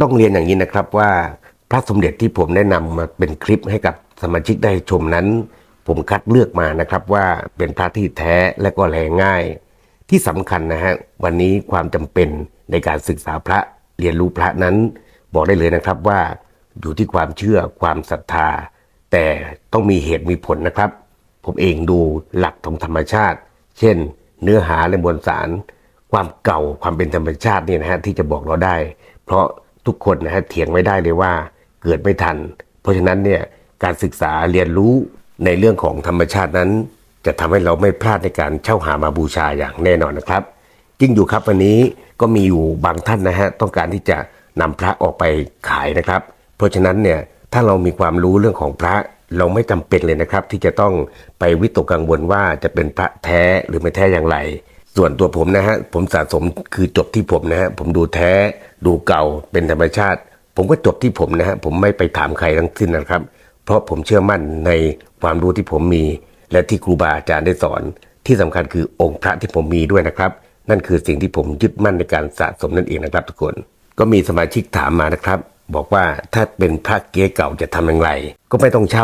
ต้องเรียนอย่างนี้นะครับว่าพระสมเด็จที่ผมได้นำมาเป็นคลิปให้กับสมาชิกได้ชมนั้น ผมคัดเลือกมานะครับว่าเป็นพระที่แท้และก็แลง่าย ที่สำคัญนะฮะวันนี้ความจำเป็นในการศึกษาพระเรียนรู้พระนั้น บอกได้เลยนะครับว่าอยู่ที่ความเชื่อความศรัทธา แต่ต้องมีเหตุมีผลนะครับ ผมเองดูหลักของธรรมชาติ เช่น เนื้อหาและมวลสาร ความเก่าความเป็นธรรมชาตินี่นะฮะที่จะบอกเราได้ เพราะ ทุกคนนะฮะเถียงไม่ได้เลยว่าเกิดไม่ทัน เพราะฉะนั้นเนี่ยการศึกษาเรียนรู้ในเรื่องของธรรมชาตินั้น จะทำให้เราไม่พลาดในการเช่าหามาบูชาอย่างแน่นอนนะครับจริงอยู่ครับวันนี้ก็มีอยู่บางท่านนะฮะต้องการที่จะนำพระออกไปขายนะครับ เพราะฉะนั้นเนี่ยถ้าเรามีความรู้เรื่องของพระเราไม่จำเป็นเลยนะครับ ที่จะต้องไปวิตกกังวลว่าจะเป็นพระแท้หรือไม่แท้อย่างไร ส่วนตัวผมนะฮะผมสะสมคือจบที่ผมนะฮะผมดูแท้ดูเก่าเป็นธรรมชาติ ผมก็จบที่ผมนะฮะผมไม่ไปถามใครทั้งสิ้นนะครับ เพราะผมเชื่อมั่นในความรู้ที่ผมมี และที่ครูบาอาจารย์ได้สอน ที่สำคัญคือองค์พระที่ผมมีด้วยนะครับ นั่นคือสิ่งที่ผมยึดมั่นในการสะสมนั่นเองนะครับ ทุกคน ก็มีสมาชิกถามมานะครับ บอกว่าถ้าเป็นพระเก๊เก่าจะทำอย่างไร ก็ไม่ต้องเช่า